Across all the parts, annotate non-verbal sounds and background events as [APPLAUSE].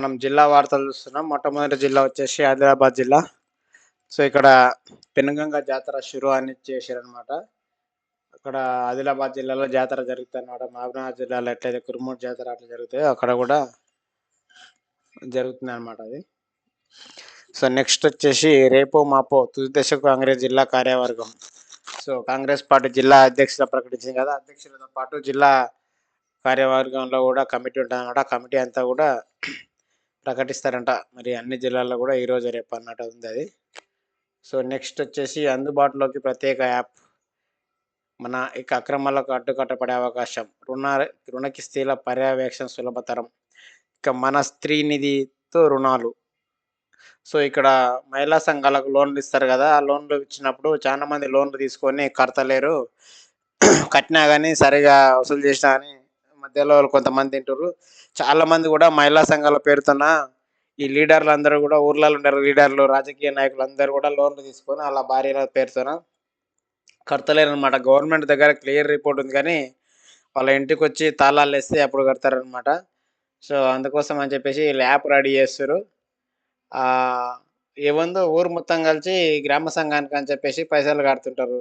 మనం జిల్లా వార్తలు చూస్తున్నాం. మొట్టమొదటి జిల్లా వచ్చేసి ఆదిలాబాద్ జిల్లా. సో ఇక్కడ పెనుగంగ జాతర షురు అని చేశారనమాట అక్కడ ఆదిలాబాద్ జిల్లాలో జాతర జరుగుతుంది అనమాట మహబూబ్నగర్ జిల్లాలో ఎట్లయితే కురుమూరు జాతర అట్లా జరుగుతాయో అక్కడ కూడా జరుగుతుంది అనమాట అది. సో నెక్స్ట్ వచ్చేసి రేపో మాపో తుది దశకు కాంగ్రెస్ జిల్లా కార్యవర్గం. సో కాంగ్రెస్ పార్టీ జిల్లా అధ్యక్షుల ప్రకటించింది కదా అధ్యక్షులతో పాటు జిల్లా కార్యవర్గంలో కూడా కమిటీ ఉంటుంది అనమాట కమిటీ అంతా కూడా ప్రకటిస్తారంట. మరి అన్ని జిల్లాల్లో కూడా ఈరోజు రేపు అన్నట్టు ఉంది అది. సో నెక్స్ట్ వచ్చేసి అందుబాటులోకి ప్రత్యేక యాప్. మన ఇక అక్రమాలకు అడ్డుకట్టపడే అవకాశం. రుణ రుణకి కిస్తీల పర్యవేక్షణ సులభతరం. ఇక మన స్త్రీ నిధితో రుణాలు. సో ఇక్కడ మహిళా సంఘాలకు లోన్లు ఇస్తారు కదా. ఆ లోన్లు ఇచ్చినప్పుడు చాలా మంది లోన్లు తీసుకొని కడతలేరు. [CLEARS THROAT] కట్టినా కానీ సరిగా వసూలు చేసినా కానీ మధ్యలో కొంతమంది తింటారు చాలామంది కూడా మహిళా సంఘాల పేరుతోన ఈ లీడర్లు అందరూ కూడా ఊర్లలో ఉంటారు లీడర్లు రాజకీయ నాయకులు అందరూ కూడా లోన్లు తీసుకొని అలా భార్యల పేరుతోన కడతలేరు అనమాట గవర్నమెంట్ దగ్గర క్లియర్ రిపోర్ట్ ఉంది కానీ వాళ్ళ ఇంటికి వచ్చి తాళాలు వేస్తే అప్పుడు కడతారనమాట సో అందుకోసం అని చెప్పేసి ల్యాప్ రెడీ చేస్తారు ఏముందో ఊరు మొత్తం కలిసి గ్రామ సంఘానికి అని చెప్పేసి పైసలు కడుతుంటారు.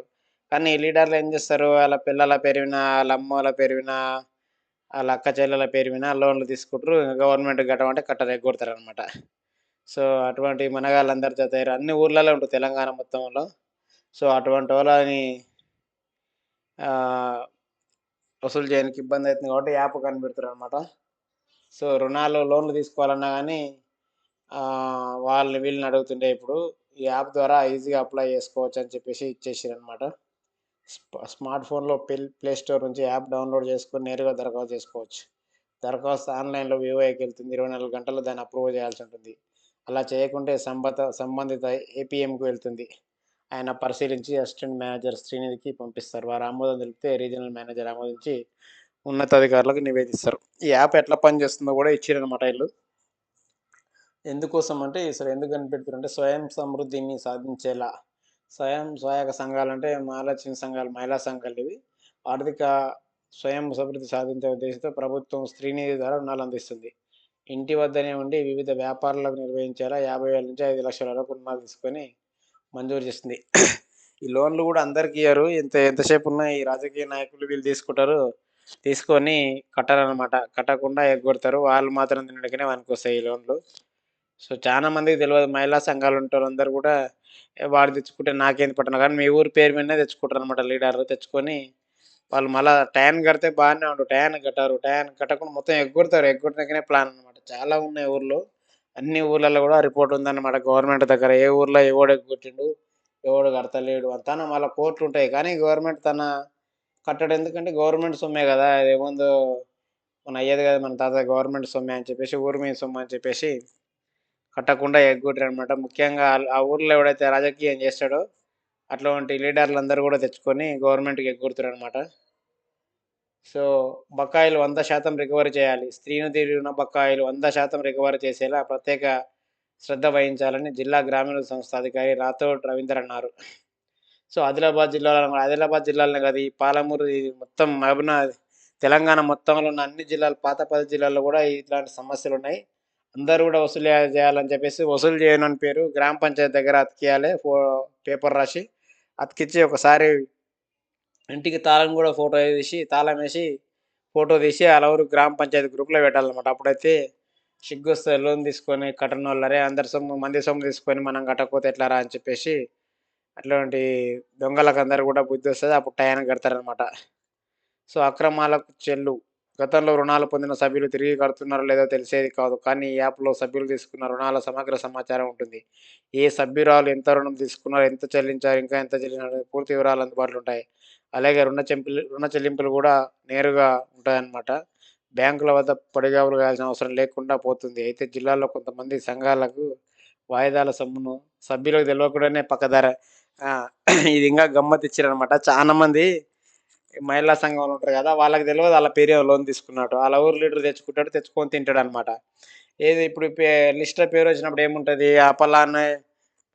కానీ ఈ లీడర్లు ఏం చేస్తారు? వాళ్ళ పిల్లల పెరిగినా వాళ్ళ అమ్మ వాళ్ళ పెరిగినా వాళ్ళ అక్క చెల్లెల పేరు మీద లోన్లు తీసుకుంటారు గవర్నమెంట్ కట్టమంటే కట్టరు ఎగ్గొడతారు అనమాట సో అటువంటి మనగాళ్ళందరి చేత అన్ని ఊర్లలో ఉంటుంది తెలంగాణ మొత్తంలో. సో అటువంటి వాళ్ళని వసూలు చేయడానికి ఇబ్బంది అవుతుంది కాబట్టి యాప్ కనిపెడతారు అనమాట సో రుణాలు లోన్లు తీసుకోవాలన్నా కానీ వాళ్ళని వీళ్ళని అడుగుతుండే ఇప్పుడు ఈ యాప్ ద్వారా ఈజీగా అప్లై చేసుకోవచ్చు అని చెప్పేసి ఇచ్చేసారు అనమాట స్మార్ట్ ఫోన్లో ప్లే ప్లే స్టోర్ నుంచి యాప్ డౌన్లోడ్ చేసుకొని నేరుగా దరఖాస్తు చేసుకోవచ్చు. దరఖాస్తు ఆన్లైన్లో వివోఐకి వెళ్తుంది. ఇరవై నాలుగు గంటల్లో దాన్ని అప్రూవ్ చేయాల్సి ఉంటుంది. అలా చేయకుంటే సంబంధ సంబంధిత ఏపీఎంకు వెళ్తుంది. ఆయన పరిశీలించి అసిస్టెంట్ మేనేజర్ శ్రీనిధికి పంపిస్తారు. వారు ఆమోదం తెలిపితే రీజనల్ మేనేజర్ ఆమోదించి ఉన్నతాధికారులకు నివేదిస్తారు. ఈ యాప్ ఎట్లా పనిచేస్తుందో కూడా ఇచ్చారనమాట వీళ్ళు. ఎందుకోసం అంటే అసలు ఎందుకు కనిపెడుతారంటే స్వయం సమృద్ధిని సాధించేలా స్వయం సహాయక సంఘాలు అంటే మహాలక్ష్మి సంఘాలు మహిళా సంఘాలు ఇవి. ఆర్థిక స్వయం సమృద్ధి సాధించే ఉద్దేశంతో ప్రభుత్వం స్త్రీనిధి ద్వారా రుణాలు అందిస్తుంది. ఇంటి వద్దనే ఉండి వివిధ వ్యాపారాలకు నిర్వహించేలా యాభై వేల నుంచి ఐదు లక్షల వరకు రుణాలు తీసుకొని మంజూరు చేస్తుంది. ఈ లోన్లు కూడా అందరికి ఇయ్యరు. ఎంత ఎంతసేపు ఉన్నా ఈ రాజకీయ నాయకులు వీళ్ళు తీసుకుంటారు. తీసుకొని కట్టారనమాట కట్టకుండా ఎగ్గొడతారు. వాళ్ళు మాత్రం తినడానికనే వానికి వస్తాయి ఈ లోన్లు. సో చాలా మందికి తెలియదు మహిళా సంఘాలు ఉంటారు అందరు కూడా వాడు తెచ్చుకుంటే నాకేంది పట్టను? కానీ మీ ఊరి పేరు మీదనే తెచ్చుకుంటారు అనమాట లీడర్ తెచ్చుకొని. వాళ్ళు మళ్ళీ ట్యాన్ కడితే బాగానే ఉండు. టైం కట్టారు. టైం కట్టకుండా మొత్తం ఎగ్గొడతారు. ఎగ్గొట్టడానికనే ప్లాన్ అనమాట చాలా ఉన్నాయి ఊర్లో. అన్ని ఊర్లలో కూడా రిపోర్ట్ ఉందన్నమాట గవర్నమెంట్ దగ్గర. ఏ ఊర్లో ఎవడు ఎగ్గొట్టిండు? ఎవడు కడతలేడు అంతా. మళ్ళీ కోర్టులు ఉంటాయి. కానీ గవర్నమెంట్ తన కట్టడం. ఎందుకంటే గవర్నమెంట్ సొమ్మే కదా. ఏముందో మన అయ్యేది కదా. మన తాత గవర్నమెంట్ సొమ్మే అని చెప్పేసి ఊరి మీద సొమ్ము అని చెప్పేసి పట్టకుండా ఎగ్గొట్టారు అనమాట ముఖ్యంగా ఆ- ఊర్లో ఎవడైతే రాజకీయం చేస్తాడో అటువంటి లీడర్లు అందరూ కూడా తెచ్చుకొని గవర్నమెంట్కి ఎగ్గొడుతారు అనమాట సో బకాయిలు వంద శాతం రికవరీ చేయాలి. స్త్రీను తీరిన బకాయిలు వంద శాతం రికవరీ చేసేలా ప్రత్యేక శ్రద్ధ వహించాలని జిల్లా గ్రామీణ సంస్థ అధికారి రాథోడ్ రవీందర్ అన్నారు. సో ఆదిలాబాద్ జిల్లాలో ఆదిలాబాద్ జిల్లాలోనే కాదు ఈ పాలమూరు ఇది మొత్తం మహబూబ్నగర్ తెలంగాణ మొత్తంలో ఉన్న అన్ని జిల్లాలు పాత పది జిల్లాల్లో కూడా ఇట్లాంటి సమస్యలు ఉన్నాయి. అందరూ కూడా వసూలు చేయాలని చెప్పేసి వసూలు చేయను అని పేరు గ్రామ పంచాయతీ దగ్గర అతికియాలి ఫో పేపర్ రాసి అతికిచ్చి ఒకసారి ఇంటికి తాళం కూడా ఫోటో తీసి తాళం వేసి ఫోటో తీసి అలవరు గ్రామ పంచాయతీ గ్రూప్లో పెట్టాలన్నమాట. అప్పుడైతే సిగ్గు వస్తే లోన్ తీసుకొని కట్టని వాళ్ళరే అందరి సొమ్ము మంది సొమ్ము తీసుకొని మనం కట్టకపోతే ఎట్లారా అని చెప్పేసి అట్లాంటి దొంగలకు అందరు కూడా బుద్ధి వస్తుంది. అప్పుడు టయానికి కడతారనమాట సో అక్రమాలకు చెల్లు. గతంలో రుణాలు పొందిన సభ్యులు తిరిగి కడుతున్నారో లేదో తెలిసేది కాదు. కానీ ఈ యాప్లో సభ్యులు తీసుకున్న రుణాల సమగ్ర సమాచారం ఉంటుంది. ఏ సభ్యురాలు ఎంత రుణం తీసుకున్నారు ఎంత చెల్లించారు ఇంకా ఎంత చెల్లించారు పూర్తి వివరాలు అందుబాటులో ఉంటాయి. అలాగే రుణ చెంపులు రుణ చెల్లింపులు కూడా నేరుగా ఉంటాయన్నమాట. బ్యాంకుల వద్ద పడిగాపులు కావాల్సిన అవసరం లేకుండా పోతుంది. అయితే జిల్లాలో కొంతమంది సంఘాలకు వాయిదాల సొమ్మును సభ్యులకు తెలియకుండానే పక్కదార ఇది ఇంకా గమ్మత్ ఇచ్చారనమాట చాలామంది మహిళా మహిళా వాళ్ళు ఉంటారు కదా వాళ్ళకి తెలియదు వాళ్ళ పేరు లోన్ తీసుకున్నాడు. వాళ్ళ ఊరు లీడర్ తెచ్చుకుంటాడు తెచ్చుకొని తింటాడు అనమాట ఏది ఇప్పుడు లిస్ట్లో పేరు వచ్చినప్పుడు ఏముంటుంది? ఆ పలానా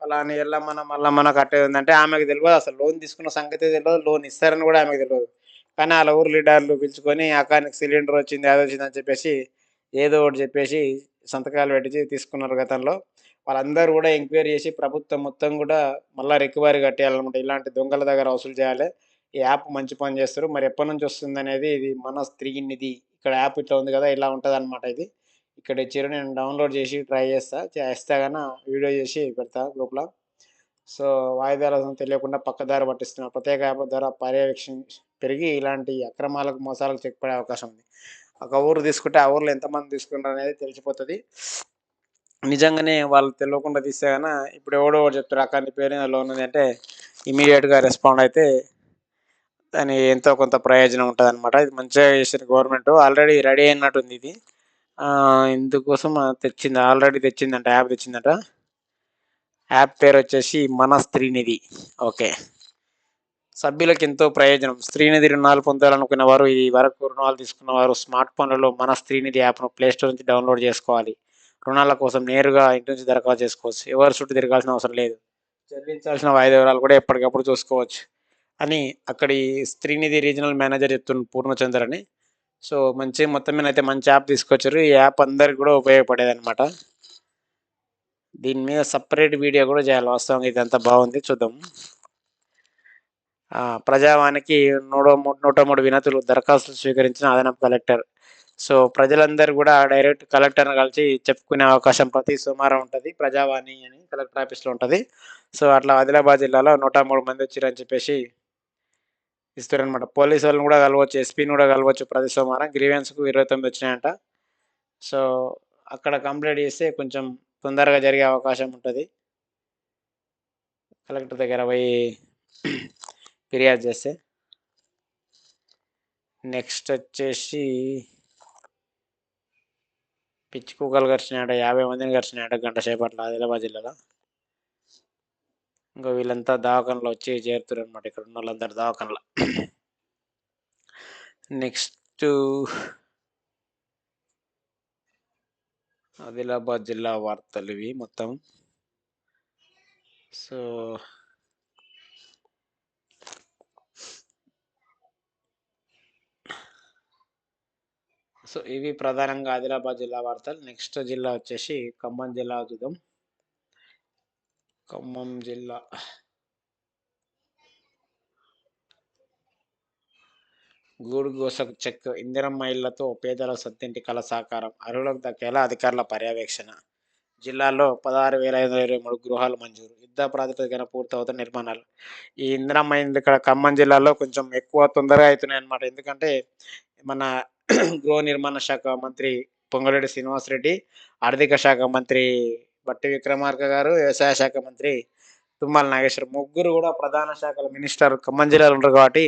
పలానా ఎల్లమ్మన మల్లమ్మన కట్టేది ఉందంటే ఆమెకు తెలియదు అసలు లోన్ తీసుకున్న సంగతి తెలియదు లోన్ ఇస్తారని కూడా ఆమెకు తెలియదు కానీ వాళ్ళ ఊరు లీడర్లు పిలుచుకొని అకానికి సిలిండర్ వచ్చింది అది వచ్చింది అని చెప్పేసి ఏదో ఒకటి చెప్పేసి సంతకాలు పెట్టి తీసుకున్నారు గతంలో. వాళ్ళందరూ కూడా ఎంక్వైరీ చేసి ప్రభుత్వం మొత్తం కూడా మళ్ళీ రికవరీ కట్టేయాలన్నమాట. ఇలాంటి దొంగల దగ్గర వసూలు చేయాలి. యాప్ మంచి పని చేస్తారు. మరి ఎప్పటి నుంచి వస్తుంది అనేది ఇది మన స్క్రీన్ ఇది ఇక్కడ యాప్ ఇట్లా ఉంది కదా ఇలా ఉంటుంది అనమాట ఇది. ఇక్కడ ఇచ్చారు నేను డౌన్లోడ్ చేసి ట్రై చేస్తా. చేస్తా కానీ వీడియో చేసి పెడతా గ్రూప్లో సో వాయిదాల తెలియకుండా పక్కదారి పట్టిస్తున్నారు ప్రత్యేక యాప్ ద్వారా పర్యవేక్షణ పెరిగి ఇలాంటి అక్రమాలకు మోసాలకు చెక్ పడే అవకాశం ఉంది. ఒక ఊరు తీసుకుంటే ఆ ఊర్లో ఎంతమంది తీసుకుంటారు అనేది తెలిసిపోతుంది. నిజంగానే వాళ్ళు తెలియకుండా తీస్తే కన్నా ఇప్పుడు ఎవడో చెప్తారు అక్కడ పేరు లోన్ ఉంది అంటే ఇమీడియట్గా రెస్పాండ్ అయితే దాని ఎంతో కొంత ప్రయోజనం ఉంటుంది అనమాట ఇది మంచిగా చేసిన గవర్నమెంట్. ఆల్రెడీ రెడీ అయినట్టుంది ఇది. ఇందుకోసం తెచ్చింది ఆల్రెడీ తెచ్చిందంట యాప్ తెచ్చిందంట. యాప్ పేరు వచ్చేసి మన స్త్రీనిధి. ఓకే. సభ్యులకు ఎంతో ప్రయోజనం. స్త్రీనిధి రుణాలు పొందాలనుకున్న వారు ఈ వరకు రుణాలు తీసుకున్న వారు స్మార్ట్ ఫోన్లలో మన స్త్రీనిధి యాప్ను ప్లే స్టోర్ నుంచి డౌన్లోడ్ చేసుకోవాలి. రుణాల కోసం నేరుగా ఇంటి నుంచి దరఖాస్తు చేసుకోవచ్చు. ఎవరి చుట్టూ తిరగాల్సిన అవసరం లేదు. చెల్లించాల్సిన వాయిదా వివరాలు కూడా ఎప్పటికప్పుడు చూసుకోవచ్చు. అని అక్కడి స్త్రీనిధి రీజనల్ మేనేజర్ చెప్తున్న పూర్ణచంద్ర అని సో మంచి మొత్తం మీద అయితే మంచి యాప్ తీసుకొచ్చారు. ఈ యాప్ అందరికి కూడా ఉపయోగపడేది అనమాట దీని మీద సపరేట్ వీడియో కూడా చేయాలి. వాస్తవంగా ఇదంతా బాగుంది. చూద్దాం. ప్రజావానికి నూట మూడు నూట మూడు వినతులు దరఖాస్తులు స్వీకరించిన అదనపు కలెక్టర్. సో ప్రజలందరూ కూడా డైరెక్ట్ కలెక్టర్ని కలిసి చెప్పుకునే అవకాశం ప్రతి సోమవారం ఉంటుంది. ప్రజావాణి అని కలెక్టర్ ఆఫీస్లో ఉంటుంది. సో అట్లా ఆదిలాబాద్ జిల్లాలో నూట మూడు మంది వచ్చారని చెప్పేసి ఇస్తారనమాట పోలీసు వాళ్ళని కూడా కలవచ్చు ఎస్పీని కూడా కలవచ్చు ప్రతి సోమవారం. గ్రీవెన్స్కు ఇరవై తొమ్మిది వచ్చినాయంట. సో అక్కడ కంప్లీట్ చేస్తే కొంచెం తొందరగా జరిగే అవకాశం ఉంటుంది. కలెక్టర్ దగ్గర పోయి [CLEARS THROAT] ఫిర్యాదు చేస్తే. నెక్స్ట్ వచ్చేసి పిచ్చి కుక్కలు గడిచినాయట యాభై మందిని గడిచినాయట గంట సేపట్ల ఆదిలాబాద్ జిల్లాలో. ఇంకా వీళ్ళంతా దవాఖానలో వచ్చి చేరుతారు అనమాట ఇక్కడ ఉన్న వాళ్ళందరూ దవాఖానలో. నెక్స్ట్ ఆదిలాబాద్ జిల్లా వార్తలు ఇవి మొత్తం. సో సో ఇవి ప్రధానంగా ఆదిలాబాద్ జిల్లా వార్తలు. నెక్స్ట్ జిల్లా వచ్చేసి ఖమ్మం జిల్లా చూద్దాం. ఖమ్మం జిల్లా. గూడుగోసకు చెక్ ఇందిరమ్మ ఇళ్ళతో పేదల సొంతింటి కల సాకారం. అర్హులకు దక్కేలా అధికారుల పర్యవేక్షణ. జిల్లాలో పదహారు వేల ఐదు వందల ఇరవై మూడు గృహాలు మంజూరు. యుద్ధ ప్రాతిపదికన పూర్తవుతున్న నిర్మాణాలు. ఈ ఇందిరమ్మ ఇల్లు ఇక్కడ ఖమ్మం జిల్లాలో కొంచెం ఎక్కువ తొందరగా అవుతున్నాయి అన్నమాట. ఎందుకంటే మన [CLEARS THROAT] గృహ నిర్మాణ శాఖ మంత్రి పొంగులేటి శ్రీనివాసరెడ్డి ఆర్థిక శాఖ మంత్రి బట్టి విక్రమార్క గారు వ్యవసాయ శాఖ మంత్రి తుమ్మల నాగేశ్వర్ ముగ్గురు కూడా ప్రధాన శాఖల మినిస్టర్ ఖమ్మం జిల్లాలో ఉంటారు కాబట్టి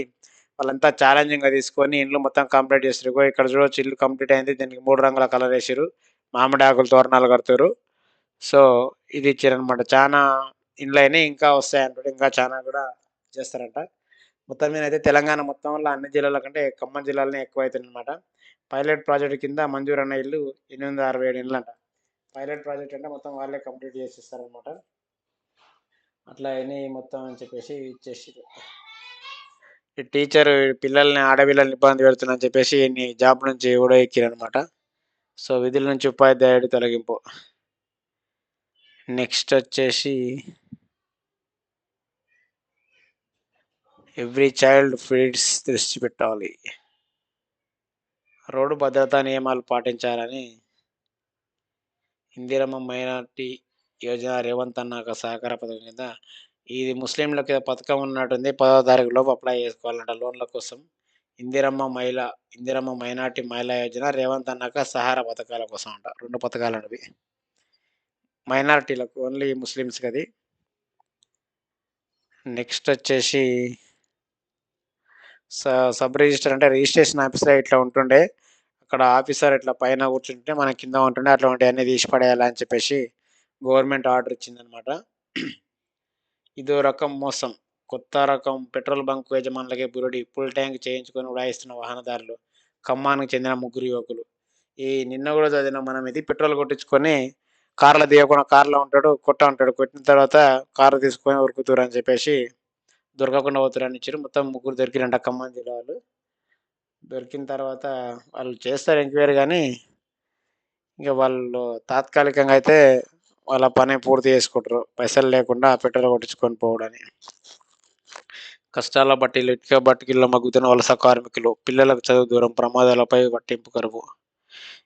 వాళ్ళంతా ఛాలెంజింగ్గా తీసుకొని ఇండ్లు మొత్తం కంప్లీట్ చేసారు ఇక్కడ చూడొచ్చు ఇల్లు కంప్లీట్ అయింది. దీనికి మూడు రంగుల కలర్ వేసారు మామిడి ఆకులు తోరణాలు కడతారు సో ఇది ఇచ్చారనమాట చాలా ఇండ్లు అయినాయి. ఇంకా వస్తాయి ఇంకా చాలా కూడా చేస్తారంట. మొత్తం మీద అయితే తెలంగాణ మొత్తంలో అన్ని జిల్లాల కంటే ఖమ్మం జిల్లాలోనే ఎక్కువ అవుతుంది అనమాట పైలట్ ప్రాజెక్ట్ కింద మంజూరు అన్న ఇల్లు ఎనిమిది అరవై ఏడు ఇళ్ళు అంట పైలట్ ప్రాజెక్ట్ అంటే మొత్తం వాళ్ళే కంప్లీట్ చేసిస్తారనమాట అట్లా అయినాయి మొత్తం అని చెప్పేసి ఇచ్చేసి ఈ టీచర్ పిల్లల్ని ఆడపిల్లల్ని ఇబ్బంది పెడుతుందని చెప్పేసి నీ జాబ్ నుంచి కూడా ఎక్కిరనమాట సో విధుల నుంచి ఉపాధ్యాయుడి తొలగింపు. నెక్స్ట్ వచ్చేసి ఎవ్రీ చైల్డ్ ఫీడ్స్ దృష్టి పెట్టాలి. రోడ్డు భద్రతా నియమాలు పాటించాలని ఇందిరమ్మ మైనార్టీ యోజన రేవంత్ అన్న ఒక సహకార పథకం కింద ఇది ముస్లింలకు పథకం ఉన్నట్టుంది. పదో తారీఖు లోపు అప్లై చేసుకోవాలంట లోన్ల కోసం. ఇందిరమ్మ మహిళ ఇందిరమ్మ మైనార్టీ మహిళా యోజన రేవంత్ అన్నాక సహార పథకాల కోసం అంట. రెండు పథకాలు అనేవి మైనార్టీలకు ఓన్లీ ముస్లిమ్స్కి అది నెక్స్ట్ వచ్చేసి స సబ్ రిజిస్టర్ అంటే రిజిస్ట్రేషన్ ఆఫీసర్ ఇట్లా ఉంటుండే. అక్కడ ఆఫీసర్ ఇట్లా పైన కూర్చుంటే మన కింద ఉంటుండే అట్లాంటి అన్ని తీసి పడేయాలని చెప్పేసి గవర్నమెంట్ ఆర్డర్ ఇచ్చిందనమాట. ఇదో రకం మోసం. కొత్త రకం పెట్రోల్ బంక్ యజమానులకే బురుడి ఫుల్ ట్యాంక్ చేయించుకొని ఉడాయిస్తున్న వాహనదారులు ఖమ్మానికి చెందిన ముగ్గురు యువకులు. ఈ నిన్న కూడా చదివిన మనం ఇది పెట్రోల్ కొట్టించుకొని కార్లో దిగకుండా కార్లో ఉంటాడు కొట్ట ఉంటాడు. కొట్టిన తర్వాత కారు తీసుకొని ఉరుకుతారు అని చెప్పేసి దొరకకుండా పోతారని ఇచ్చారు. మొత్తం ముగ్గురు దొరికిరంట ఖమ్మం జిల్లా వాళ్ళు. దొరికిన తర్వాత వాళ్ళు చేస్తారు ఎంక్వైరీ కానీ ఇంకా వాళ్ళు తాత్కాలికంగా అయితే వాళ్ళ పని పూర్తి చేసుకుంటారు. పైసలు లేకుండా పెట్రోల్ కొట్టించుకొని పోవడని. కష్టాల బట్టీలు ఇటుక బట్టికిల్లో మగ్గుతున్న వలస కార్మికులు పిల్లలకు చదువు దూరం ప్రమాదాలపై పట్టింపు కరువు.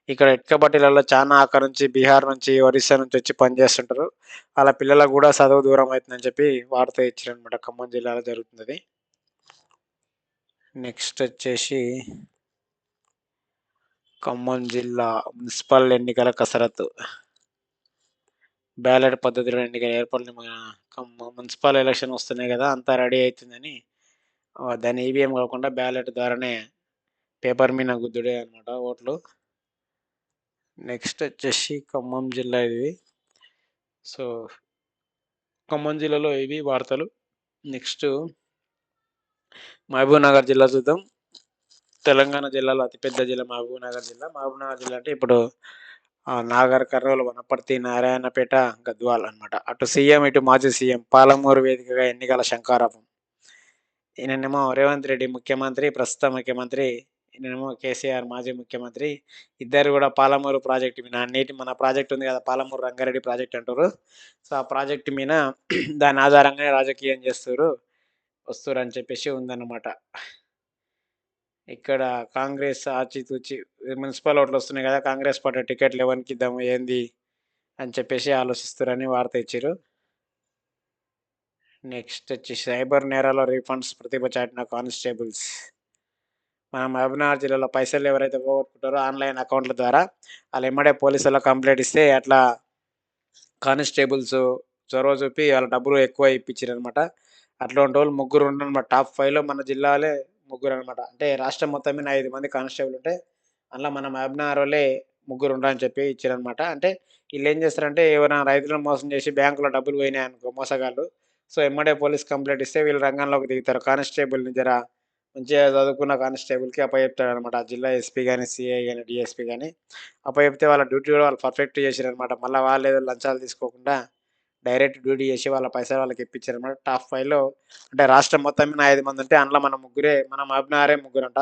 ఇక్కడ ఇటుక బట్టీలలో చాలా అక్కడ నుంచి బీహార్ నుంచి ఒరిస్సా నుంచి వచ్చి పనిచేస్తుంటారు. వాళ్ళ పిల్లలకు కూడా చదువు దూరం అవుతుందని చెప్పి వార్త ఇచ్చారనమాట ఖమ్మం జిల్లాలో జరుగుతుంది నెక్స్ట్ వచ్చేసి ఖమ్మం జిల్లా మున్సిపల్ ఎన్నికల కసరత్తు. బ్యాలెట్ పద్ధతిలో ఎన్నికల ఏర్పాట్లు ఖమ్మం మున్సిపల్ ఎలక్షన్ వస్తున్నాయి కదా అంతా రెడీ అవుతుందని దాన్ని ఈవీఎం కాకుండా బ్యాలెట్ ద్వారానే పేపర్ మీద గుద్దుడే అనమాట ఓట్లు. నెక్స్ట్ వచ్చేసి ఖమ్మం జిల్లా ఇది. సో ఖమ్మం జిల్లాలో ఇవి వార్తలు? నెక్స్ట్ మహబూబ్నగర్ జిల్లా చూద్దాం. తెలంగాణ జిల్లాలో అతిపెద్ద జిల్లా మహబూబ్నగర్ జిల్లా. మహబూబ్నగర్ జిల్లా అంటే ఇప్పుడు నాగర్ కర్నూలు వనపర్తి నారాయణపేట గద్వాల్ అన్నమాట. అటు సీఎం ఇటు మాజీ సీఎం పాలమూరు వేదికగా ఎన్నికల శంకారావం ఈయనేమో రేవంత్ రెడ్డి ముఖ్యమంత్రి ప్రస్తుత ముఖ్యమంత్రి ఈయనేమో కేసీఆర్ మాజీ ముఖ్యమంత్రి. ఇద్దరు కూడా పాలమూరు ప్రాజెక్టు మీద నీటి మన ప్రాజెక్ట్ ఉంది కదా పాలమూరు రంగారెడ్డి ప్రాజెక్ట్ అంటారు. సో ఆ ప్రాజెక్టు మీద దాని ఆధారంగా రాజకీయం చేస్తారు వస్తారు అని చెప్పేసి ఉందన్నమాట. ఇక్కడ కాంగ్రెస్ ఆచితూచి మున్సిపల్ ఓట్లు వస్తున్నాయి కదా కాంగ్రెస్ పార్టీ టికెట్లు ఎవరికి ఇద్దాము ఏంది? అని చెప్పేసి ఆలోచిస్తారని వార్త ఇచ్చారు. నెక్స్ట్ వచ్చి సైబర్ నేరాల రీఫండ్స్ ప్రతిభ చాటిన కానిస్టేబుల్స్. మనం మహబూబ్నగర్ జిల్లాలో పైసలు ఎవరైతే పోగొట్టుకుంటారో ఆన్లైన్ అకౌంట్ల ద్వారా వాళ్ళు ఎమ్మడే పోలీసుల్లో కంప్లైంట్ ఇస్తే అట్లా కానిస్టేబుల్స్ చొరవ చూపి వాళ్ళ డబ్బులు ఎక్కువ ఇప్పించారు అనమాట అట్లాంటి వాళ్ళు ముగ్గురు ఉండనమాట టాప్ ఫైవ్లో మన జిల్లాలే ముగ్గురు అనమాట అంటే రాష్ట్రం మొత్తం మీద ఐదు మంది కానిస్టేబుల్ ఉంటే అందులో మన మహబూబ్నగర్ వాళ్ళే ముగ్గురు ఉండాలని చెప్పి ఇచ్చారనమాట అంటే వీళ్ళు ఏం చేస్తారంటే ఎవరైనా రైతులను మోసం చేసి బ్యాంకులో డబ్బులు పోయినాయి అనుకో మోసగాళ్ళు. సో ఎమ్మడే పోలీస్ కంప్లైంట్ ఇస్తే వీళ్ళు రంగంలోకి దిగుతారు. కానిస్టేబుల్ని జర మంచిగా చదువుకున్న కానిస్టేబుల్కి అప్పచెప్తాడు అనమాట జిల్లా ఎస్పీ కానీ సిఐ కానీ డిఎస్పీ కానీ అప్పచెప్తే వాళ్ళ డ్యూటీ కూడా వాళ్ళు పర్ఫెక్ట్ చేశారనమాట మళ్ళీ వాళ్ళు ఏదో లంచాలు తీసుకోకుండా డైరెక్ట్ డ్యూటీ చేసి వాళ్ళ పైసలు వాళ్ళకి ఇప్పించారు అనమాట టాప్ ఫైవ్లో అంటే రాష్ట్రం మొత్తం మీద ఐదు మంది ఉంటే అందులో మన ముగ్గురే మనం అభినారే ముగ్గురు అంట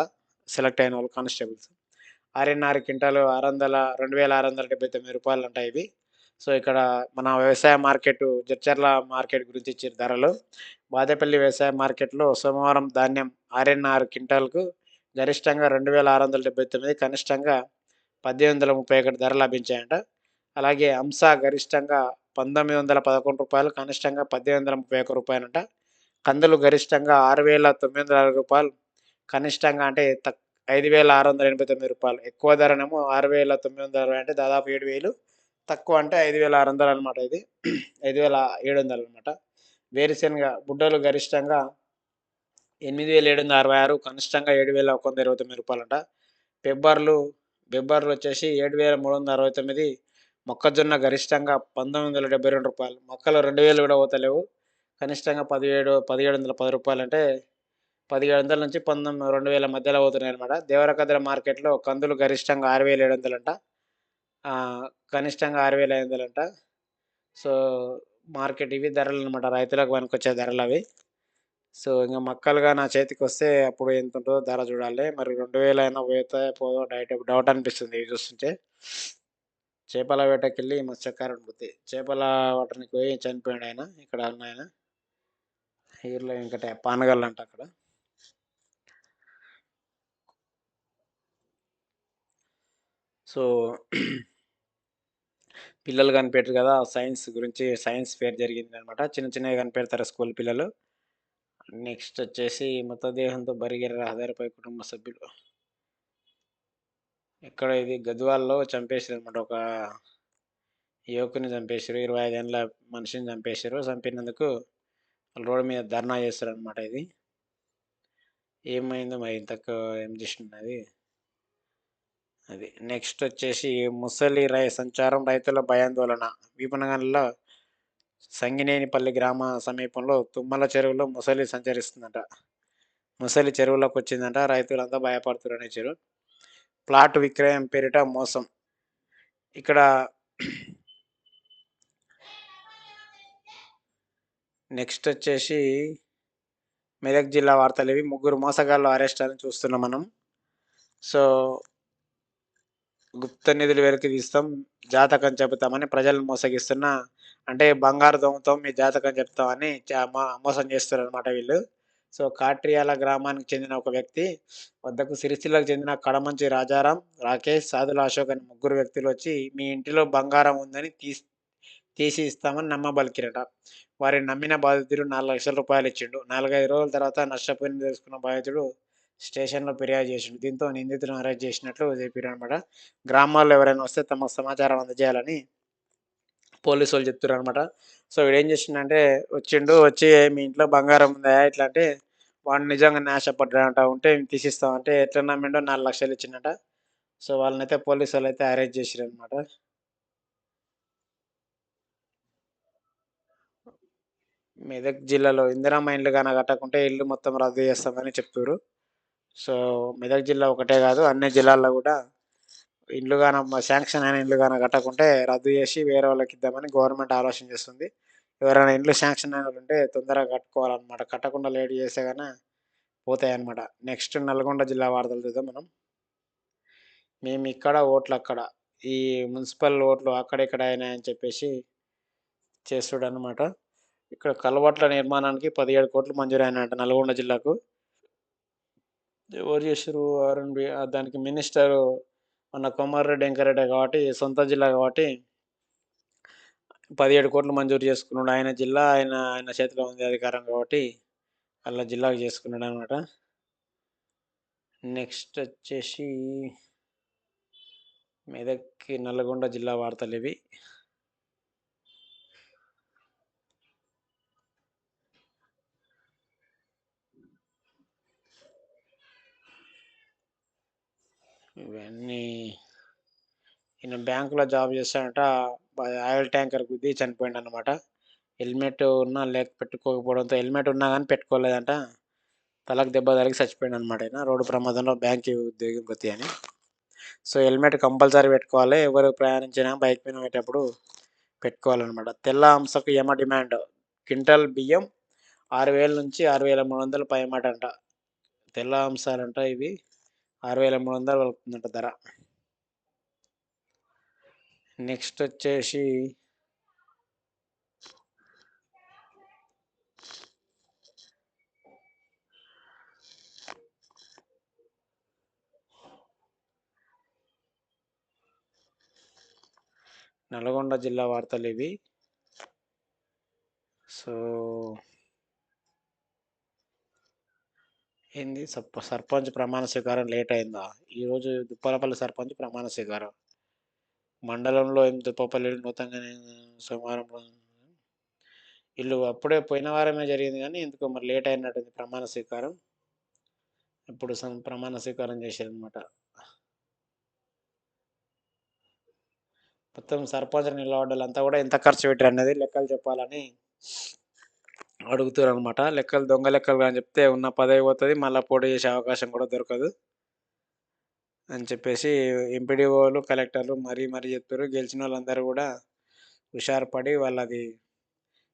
సెలెక్ట్ అయిన వాళ్ళు కానిస్టేబుల్స్. ఆరున్నర క్వింటాలు ఆరు వందల రెండు వేల ఆరు వందల డెబ్బై తొమ్మిది రూపాయలు ఉంటాయి ఇవి. సో ఇక్కడ మన వ్యవసాయ మార్కెట్ జడ్చర్ల మార్కెట్ గురించి ఇచ్చిన ధరలు. బాదేపల్లి వ్యవసాయ మార్కెట్లో సోమవారం ధాన్యం ఆరున్నర క్వింటాల్కు గరిష్టంగా రెండు వేల ఆరు వందల డెబ్బై తొమ్మిది కనిష్టంగా పద్దెనిమిది వందల ముప్పై ఒకటి ధర లభించాయంట. అలాగే అంశ గరిష్టంగా పంతొమ్మిది వందల పదకొండు రూపాయలు కనిష్టంగా పద్దెనిమిది వందల ముప్పై ఒక్క రూపాయలంట. కందులు గరిష్టంగా ఆరు వేల తొమ్మిది వందల అరవై రూపాయలు కనిష్టంగా అంటే తక్ ఐదు వేల ఆరు వందల ఎనభై తొమ్మిది రూపాయలు. ఎక్కువ ధరనేమో ఆరు వేల తొమ్మిది వందల అరవై అంటే దాదాపు ఏడు వేలు తక్కువ అంటే ఐదు వేల ఆరు వందలు అనమాట ఇది. [CLEARS THROAT] ఐదు వేల ఏడు వందలు అనమాట వేరుశెనగ బుడ్డలు గరిష్టంగా ఎనిమిది వేల ఏడు వందల అరవై ఆరు కనిష్టంగా ఏడు వేల ఒక వంద ఇరవై తొమ్మిది రూపాయలంట. పెబ్బర్లు బెబ్బర్లు వచ్చేసి ఏడు వేల మూడు వందల అరవై తొమ్మిది మొక్కజొన్న గరిష్టంగా పంతొమ్మిది వందల డెబ్బై రెండు రూపాయలు. మొక్కలు రెండు వేలు కూడా పోతలేవు. కనిష్టంగా పదిహేడు పదిహేడు వందల పది రూపాయలు అంటే పదిహేడు వందల నుంచి పంతొమ్మిది రెండు వేల మధ్యలో పోతున్నాయి అనమాట దేవరకద్ర మార్కెట్లో కందులు గరిష్టంగా ఆరు వేల ఏడు వందలంట. కనిష్టంగా ఆరు వేల ఐదు వందలంట. సో మార్కెట్ ఇవి ధరలు అనమాట రైతులకు పనికొచ్చే ధరలు అవి. సో ఇంకా మక్కలుగా నా చేతికి వస్తే అప్పుడు ఎంత ఉంటుందో ధర చూడాలి. మరి రెండు వేలైనా అయినా పోతే పోదో డైట్ డౌట్ అనిపిస్తుంది ఇవి చూస్తుంటే. చేపల వేటకి వెళ్ళి మత్స్యకారుడు చేపల వాటర్కి పోయి చనిపోయాడు ఆయన. ఇక్కడ ఉన్న ఆయన. హీర్లో ఇంకటే పానగల్ అంట అక్కడ. సో పిల్లలు కనిపెట్టారు కదా. సైన్స్ గురించి సైన్స్ ఫేర్ జరిగింది అనమాట చిన్న చిన్నవి కనిపెడతారు స్కూల్ పిల్లలు. నెక్స్ట్ వచ్చేసి మృతదేహంతో బరిగిన రహదారిపై కుటుంబ సభ్యులు ఇక్కడ ఇది గద్వాల్లో చంపేసారు అనమాట ఒక యువకుని చంపేశారు. ఇరవై ఐదేళ్ళ మనిషిని చంపేశారు. చంపినందుకు రోడ్డు మీద ధర్నా చేస్తారు అనమాట ఇది. ఏమైందో మరి ఇంతకు ఏం చేసినది అది? నెక్స్ట్ వచ్చేసి ముసలి రై సంచారం రైతుల భయాందోళన. విపణగంలో సంగినేనిపల్లి గ్రామ సమీపంలో తుమ్మల చెరువులో ముసలి సంచరిస్తుందట. ముసలి చెరువులోకి వచ్చిందంట. రైతులంతా భయపడుతున్నారు చెరువు ప్లాట్ విక్రయం పేరిట మోసం. ఇక్కడ నెక్స్ట్ వచ్చేసి మెదక్ జిల్లా వార్తలు ఇవి ముగ్గురు మోసగాళ్ళు అరెస్ట్ అని చూస్తున్నాం మనం. సో గుప్త నిధులు వెలికి తీస్తాం జాతకం చెబుతామని ప్రజలను మోసగిస్తున్న అంటే బంగారు దొంగతో మీ జాతకం చెప్తామని చా- మోసం చేస్తున్నారు అనమాట వీళ్ళు. సో కాట్రియాల గ్రామానికి చెందిన ఒక వ్యక్తి వద్దకు సిరిసిల్లకు చెందిన కడమంచి రాజారాం రాకేష్ సాధుల అశోక్ అని ముగ్గురు వ్యక్తులు వచ్చి మీ ఇంటిలో బంగారం ఉందని తీసి తీసి ఇస్తామని నమ్మబలికిరట. వారిని నమ్మిన బాధితుడు నాలుగు లక్షల రూపాయలు ఇచ్చిండు. నాలుగైదు రోజుల తర్వాత నష్టపోయిన తెలుసుకున్న బాధితుడు స్టేషన్లో ఫిర్యాదు చేసిండు. దీంతో నిందితులను అరెస్ట్ చేసినట్లు చెప్పారు అనమాట గ్రామాల్లో ఎవరైనా వస్తే తమకు సమాచారం అందజేయాలని పోలీసు వాళ్ళు చెప్తారు అనమాట సో వీడు ఏం చేసిండంటే వచ్చిండు వచ్చి మీ ఇంట్లో బంగారం ఉందా ఇట్లా అంటే వాడు నిజంగా నాశపడ్డాడంట ఉంటే తీసిస్తామంటే ఎట్లా నమ్మిండో నాలుగు లక్షలు ఇచ్చిండట. సో వాళ్ళని అయితే పోలీసు వాళ్ళు అయితే అరెస్ట్ చేసిరు అనమాట మెదక్ జిల్లాలో ఇందిరమ్మ ఇండ్లు కానీ కట్టకుంటే ఇల్లు మొత్తం రద్దు చేస్తామని చెప్తారు సో మెదక్ జిల్లా ఒకటే కాదు అన్ని జిల్లాల్లో కూడా ఇండ్లు కాన శాంక్షన్ అయిన ఇండ్లు కాన కట్టకుంటే రద్దు చేసి వేరే వాళ్ళకి ఇద్దామని గవర్నమెంట్ ఆలోచన చేస్తుంది. ఎవరైనా ఇండ్లు శాంక్షన్ అయిన వాళ్ళు ఉంటే తొందరగా కట్టుకోవాలన్నమాట. కట్టకుండా లేట్ చేస్తే కానీ పోతాయన్నమాట. నెక్స్ట్ నల్గొండ జిల్లా వార్తలు చూద్దాం మనం. మేము ఇక్కడ ఓట్లు అక్కడ. ఈ మున్సిపల్ ఓట్లు అక్కడిక్కడ అయినాయని చెప్పేసి చేస్తుడనమాట ఇక్కడ కలవట్ల నిర్మాణానికి పదిహేడు కోట్లు మంజూరు అయినాయంట నల్గొండ జిల్లాకు. ఎవరు చేసారు ఆర్ఎన్బి దానికి మినిస్టర్ మన కొమారెడ్డి వెంకరెడ్డి కాబట్టి సొంత జిల్లా కాబట్టి పదిహేడు కోట్లు మంజూరు చేసుకున్నాడు. ఆయన జిల్లా ఆయన ఆయన చేతిలో ఉంది అధికారం కాబట్టి అలా జిల్లాకు చేసుకున్నాడు అనమాట నెక్స్ట్ వచ్చేసి మెదక్కి నల్గొండ జిల్లా వార్తలు ఇవి. ఇవన్నీ ఈయన బ్యాంకులో జాబ్ చేస్తాడంట ఆయిల్ ట్యాంకర్ గుద్ది చనిపోయింది అనమాట హెల్మెట్ ఉన్నా లేక పెట్టుకోకపోవడంతో హెల్మెట్ ఉన్నా కానీ పెట్టుకోలేదంట. తలకు దెబ్బ తగిలి చచ్చిపోయాడు అనమాట ఆయన రోడ్డు ప్రమాదంలో బ్యాంక్ ఉద్యోగం ప్రతి అని సో హెల్మెట్ కంపల్సరీ పెట్టుకోవాలి. ఎవరు ప్రయాణించినా బైక్ మీద పెట్టేటప్పుడు పెట్టుకోవాలన్నమాట. తెల్ల అంశకు ఏమ డిమాండ్? క్వింటల్ బియ్యం ఆరు వేల నుంచి ఆరు వేల మూడు వందలు పైమాట అంట. తెల్ల అంశాలంట ఇవి. ఆరు వేల మూడు వందలు పలుకుతుందంట ధర. నెక్స్ట్ వచ్చేసి నల్గొండ జిల్లా వార్తలు ఇవి. సో ఏంది? సర్పంచ్ ప్రమాణ స్వీకారం లేట్ అయిందా ఈరోజు దుప్పలపల్లి సర్పంచ్ ప్రమాణ స్వీకారం. మండలంలో ఏం దుప్పపల్లి నూతనంగా సోమవారం వీళ్ళు అప్పుడే పోయిన వారమే జరిగింది కానీ ఎందుకో మరి లేట్ అయినట్టుంది ప్రమాణ స్వీకారం. ఇప్పుడు ప్రమాణ స్వీకారం చేశారనమాట మొత్తం సర్పంచ్ నిలబడ్డాలంతా కూడా ఎంత ఖర్చు పెట్టారు అనేది లెక్కలు చెప్పాలని అడుగుతారు అనమాట లెక్కలు దొంగ లెక్కలు అని చెప్తే ఉన్న పదవి పోతుంది మళ్ళీ పోటీ చేసే అవకాశం కూడా దొరకదు అని చెప్పేసి ఎంపీడీఓలు కలెక్టర్లు మరీ మరీ చెప్తారు. గెలిచిన వాళ్ళందరూ కూడా హుషారుపడి వాళ్ళది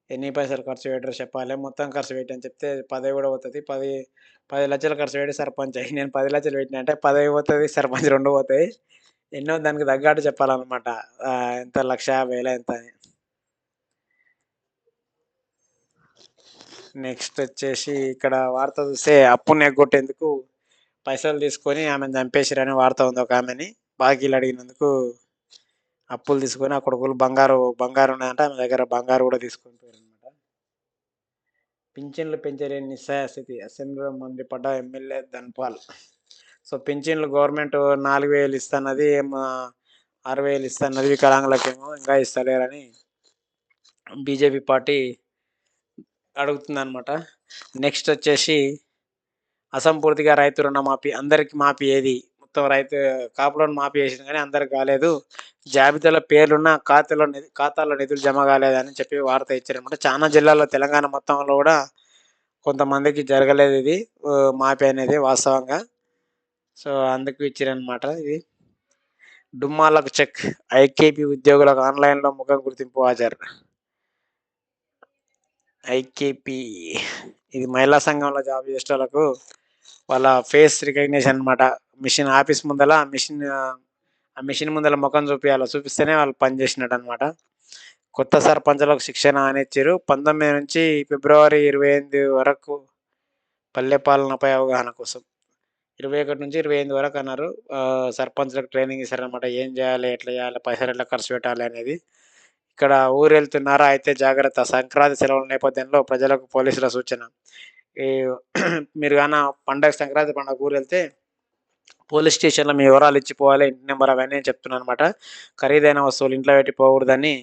ఎన్ని పైసలు ఖర్చు పెట్టారో చెప్పాలి. మొత్తం ఖర్చు పెట్టి అని చెప్తే పదవి కూడా పోతుంది. పది పది లక్షలు ఖర్చు పెట్టి సర్పంచ్ అయ్యి నేను పది లక్షలు పెట్టిన అంటే పదవి పోతుంది సర్పంచ్ రెండు పోతాయి ఎన్నో దానికి తగ్గట్టు చెప్పాలన్నమాట. ఎంత లక్ష వేల ఎంత అని. నెక్స్ట్ వచ్చేసి ఇక్కడ వార్త చూస్తే అప్పుని ఎగ్గొట్టేందుకు పైసలు తీసుకొని ఆమెను చంపేసిరని వార్త ఉంది ఒక ఆమెని. బాకీలు అడిగినందుకు అప్పులు తీసుకొని ఆ కొడుకులు బంగారు బంగారు ఉన్నదంటే ఆమె దగ్గర బంగారు కూడా తీసుకొని పోయారనమాట పింఛన్లు పెంచలేని నిస్సహాయ స్థితి అసెంబ్లీలో మండిపడ్డ ఎమ్మెల్యే ధన్పాల్. సో పింఛన్లు గవర్నమెంట్ నాలుగు వేలు ఇస్తున్నది ఆరు వేలు ఇస్తున్నది వికలాంగులకేమో ఇంకా ఇస్తలేరని బీజేపీ పార్టీ అడుగుతుంది అనమాట నెక్స్ట్ వచ్చేసి అసంపూర్తిగా రైతు రుణమాఫీ అందరికి మాఫీ ఏది? మొత్తం రైతు కాపులను మాఫీ చేసింది కానీ అందరికి కాలేదు. జాబితాలో పేర్లున్న ఖాతాలో నిధు- ఖాతాలో నిధులు జమ కాలేదని చెప్పి వార్త ఇచ్చారనమాట చాలా జిల్లాల్లో తెలంగాణ మొత్తంలో కూడా కొంతమందికి జరగలేదు ఇది. మాఫీ అనేది వాస్తవంగా. సో అందుకు ఇచ్చారనమాట ఇది. డుమ్మాలకు చెక్ ఐకేపీ ఉద్యోగులకు ఆన్లైన్లో ముఖం గుర్తింపు హాజరు. ఐకేపీ ఇది మహిళా సంఘంలో జాబ్ చేసే వాళ్ళకు వాళ్ళ ఫేస్ రికగ్నిషన్ అనమాట మిషన్ ఆఫీస్ ముందల మిషన్ ఆ మిషన్ ముందర ముఖం చూపించాలి చూపిస్తేనే వాళ్ళు పని చేసినట్టు అనమాట కొత్త సర్పంచులకు శిక్షణ అనిచ్చారు పంతొమ్మిది నుంచి ఫిబ్రవరి ఇరవై ఎనిమిది వరకు పల్లె పాలనపై అవగాహన కోసం. ఇరవై ఒకటి నుంచి ఇరవై ఎనిమిది వరకు అన్నారు. సర్పంచ్లకు ట్రైనింగ్ ఇస్తారనమాట ఏం చేయాలి ఎట్లా చేయాలి పైసలు ఎట్లా ఖర్చు పెట్టాలి అనేది. ఇక్కడ ఊరు వెళ్తున్నారా అయితే జాగ్రత్త. సంక్రాంతి సెలవుల నేపథ్యంలో ప్రజలకు పోలీసుల సూచన. ఈ [CLEARS THROAT] మీరు కానీ పండగ సంక్రాంతి పండగ ఊరు వెళ్తే పోలీస్ స్టేషన్లో మీ వివరాలు ఇచ్చిపోవాలి. ఇంటి నెంబర్ అవన్నీ చెప్తున్నాను అనమాట ఖరీదైన వస్తువులు ఇంట్లో పెట్టి పోకూడదని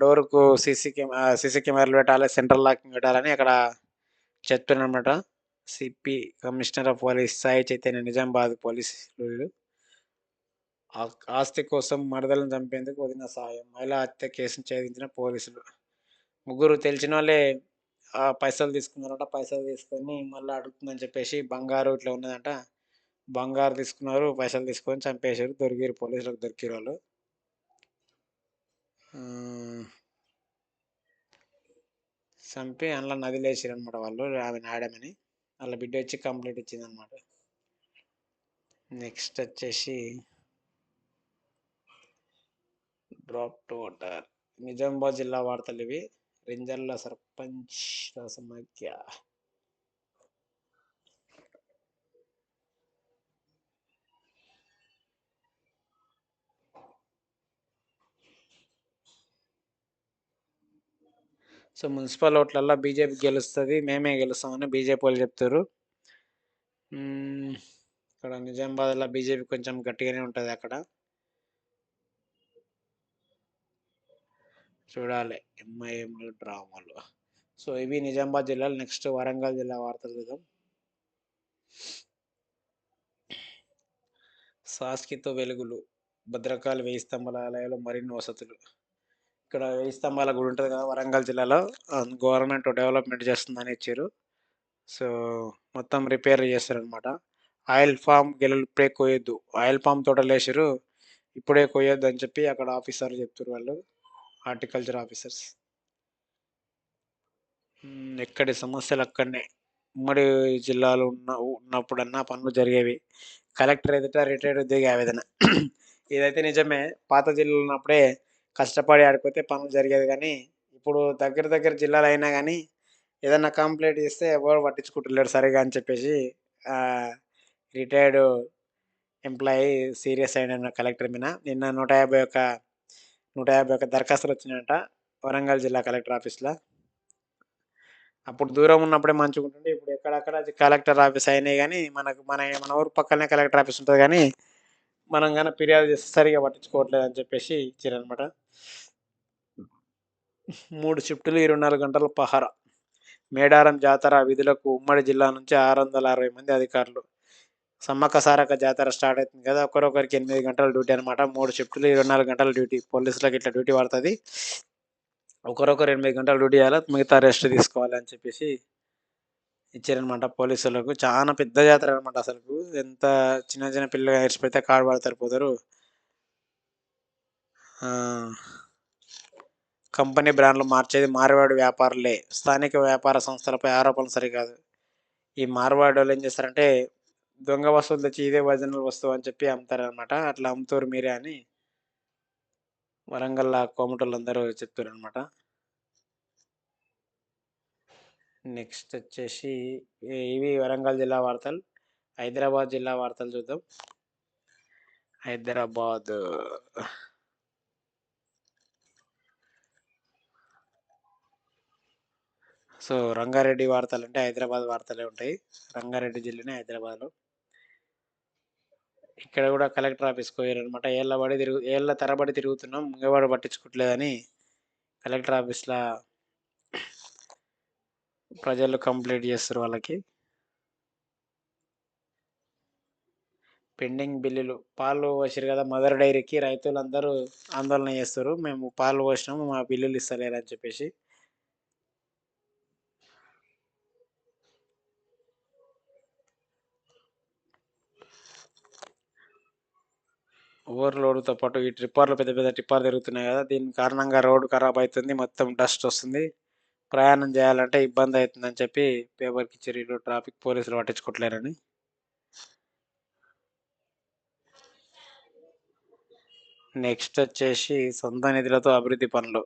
డోర్కు సీసీ కెమెరా సీసీ కెమెరాలు పెట్టాలి సెంట్రల్ లాకింగ్ పెట్టాలని అక్కడ చెప్తున్నాను అనమాట CP commissioner of police Sai Chaitanya Nizamabad పోలీసులు. ఆస్తి కోసం మరదలను చంపేందుకు వదిన సాయం. మహిళా హత్య కేసును ఛేదించిన పోలీసులు. ముగ్గురు తెలిసిన వాళ్ళే ఆ పైసలు తీసుకున్నారట. పైసలు తీసుకొని మళ్ళీ అడుగుతుందని చెప్పేసి బంగారు ఇట్లా ఉన్నదంట. బంగారు తీసుకున్నారు. పైసలు తీసుకొని చంపేశారు. దొరికిరు పోలీసులకు దొరికిరు వాళ్ళు. చంపి అందులో నదిలేసారు అనమాట వాళ్ళు. ఆమె ఆడమని. వాళ్ళ బిడ్డ వచ్చి కంప్లీట్ ఇచ్చిందనమాట నెక్స్ట్ వచ్చేసి డ్రాప్ టు వాటర్ నిజామాబాద్ జిల్లా వార్తలు ఇవి. రింజర్ల సర్పంచ్ సమాఖ్య సో మున్సిపల్ ఓట్లల్లో బీజేపీ గెలుస్తుంది మేమే గెలుస్తామని బీజేపీ వాళ్ళు చెప్తారు. ఇక్కడ నిజామాబాద్లో బీజేపీ కొంచెం గట్టిగానే ఉంటుంది అక్కడ. చూడాలి. ఎంఐఎంలు డ్రామాలు. సో ఇవి నిజామాబాద్ జిల్లాలో నెక్స్ట్ వరంగల్ జిల్లా వార్తలు చూద్దాం. సాస్కితో వెలుగులు. భద్రకాళి వెయ్యి స్తంభాల ఆలయాలు మరిన్ని వసతులు. ఇక్కడ వెయ్యి స్తంభాల గుడి ఉంటుంది కదా వరంగల్ జిల్లాలో. గవర్నమెంట్ డెవలప్మెంట్ చేస్తుందని ఇచ్చారు. సో మొత్తం రిపేర్ చేస్తారనమాట ఆయిల్ ఫామ్ గెలలు ఇప్పుడే కోయొద్దు ఆయిల్ ఫామ్ తోటలు వేసారు ఇప్పుడే కోయొద్దు అని చెప్పి అక్కడ ఆఫీసర్లు చెప్తారు వాళ్ళు. Horticulture officers. ఎక్కడి సమస్యలు అక్కడనే. ఉమ్మడి జిల్లాలో ఉన్న ఉన్నప్పుడన్నా పనులు జరిగేవి. కలెక్టర్ ఎదుట రిటైర్డ్ ఉద్యోగి ఆవేదన. [CLEARS THROAT] ఇదైతే నిజమే. పాత జిల్లాలో ఉన్నప్పుడే కష్టపడి ఆడిపోతే పనులు జరిగేది కానీ ఇప్పుడు దగ్గర దగ్గర జిల్లాలు అయినా కానీ ఏదన్నా కంప్లైంట్ చేస్తే ఎవరు పట్టించుకుంటలేరు సరిగా అని చెప్పేసి రిటైర్డ్ ఎంప్లాయీ సీరియస్ అయిన కలెక్టర్ మీద నిన్న నూట యాభై ఒక నూట యాభై ఒక దరఖాస్తులు వచ్చినాయంట వరంగల్ జిల్లా కలెక్టర్ ఆఫీస్లో. అప్పుడు దూరం ఉన్నప్పుడే మంచిగా ఇప్పుడు ఎక్కడక్కడ కలెక్టర్ ఆఫీస్ అయినాయి కానీ మనకు మన మన ఊరు పక్కనే కలెక్టర్ ఆఫీస్ ఉంటుంది కానీ మనం కానీ ఫిర్యాదు చేస్తే సరిగా పట్టించుకోవట్లేదు అని చెప్పేసి ఇచ్చారనమాట మూడు షిఫ్టులు ఇరవై నాలుగు గంటల పహారా. మేడారం జాతర విధులకు ఉమ్మడి జిల్లా నుంచి ఆరు వందల అరవై మంది అధికారులు. సమ్మక్క సారక్క జాతర స్టార్ట్ అవుతుంది కదా ఒకరొకరికి ఎనిమిది గంటల డ్యూటీ అనమాట మూడు షిఫ్ట్లు ఇరవై నాలుగు గంటల డ్యూటీ. పోలీసులకు ఇట్లా డ్యూటీ పడుతుంది. ఒకరొకరు ఎనిమిది గంటలు డ్యూటీ చేయాలి మిగతా రెస్ట్ తీసుకోవాలి అని చెప్పేసి ఇచ్చారనమాట పోలీసులకు. చాలా పెద్ద జాతర అనమాట అసలు ఎంత చిన్న చిన్న పిల్లలు ఏడ్చిపోతే కాడు పడతారు పోతారు. కంపెనీ బ్రాండ్లు మార్చేది మార్వాడు వ్యాపారులే. స్థానిక వ్యాపార సంస్థలపై ఆరోపణలు సరికాదు. ఈ మార్వాడు వాళ్ళు ఏం చేస్తారంటే దొంగ వస్తువులు తెచ్చి ఇదే ఒరిజినల్ వస్తువు అని చెప్పి అమ్ముతారనమాట అట్లా అమ్ముతారు మీరే అని వరంగల్ కోమటోళ్ళు అందరూ చెప్తారు అనమాట నెక్స్ట్ వచ్చేసి ఇవి వరంగల్ జిల్లా వార్తలు. హైదరాబాద్ జిల్లా వార్తలు చూద్దాం. హైదరాబాద్. సో రంగారెడ్డి వార్తలు అంటే హైదరాబాద్ వార్తలే ఉంటాయి. రంగారెడ్డి జిల్లానే హైదరాబాద్లో. ఇక్కడ కూడా కలెక్టర్ ఆఫీస్కి పోయారనమాట ఏళ్ళ పడి తిరుగు ఏళ్ళ తరబడి తిరుగుతున్నాం ముంగవాడు పట్టించుకోవట్లేదని కలెక్టర్ ఆఫీస్లో ప్రజలు కంప్లీట్ చేస్తారు వాళ్ళకి. పెండింగ్ బిల్లులు పాలు పోసారు కదా మదర్ డైరీకి రైతులందరూ ఆందోళన చేస్తారు. మేము పాలు పోసినాము మా బిల్లులు ఇస్తలేరని చెప్పేసి. ఓవర్లోడ్తో పాటు ఈ ట్రిప్పర్లు పెద్ద పెద్ద ట్రిప్పర్లు తిరుగుతున్నాయి కదా దీని కారణంగా రోడ్డు ఖరాబ్ అవుతుంది మొత్తం డస్ట్ వస్తుంది. ప్రయాణం చేయాలంటే ఇబ్బంది అవుతుందని చెప్పి పేపర్కి ఇచ్చారు. ట్రాఫిక్ పోలీసులు పట్టించుకోవట్లేరని. నెక్స్ట్ వచ్చేసి సొంత నిధులతో అభివృద్ధి పనులు.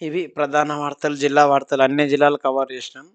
ఇవి ప్రధాన వార్తలు, జిల్లా వార్తలు అన్ని జిల్లాలు కవర్ చేసినాం.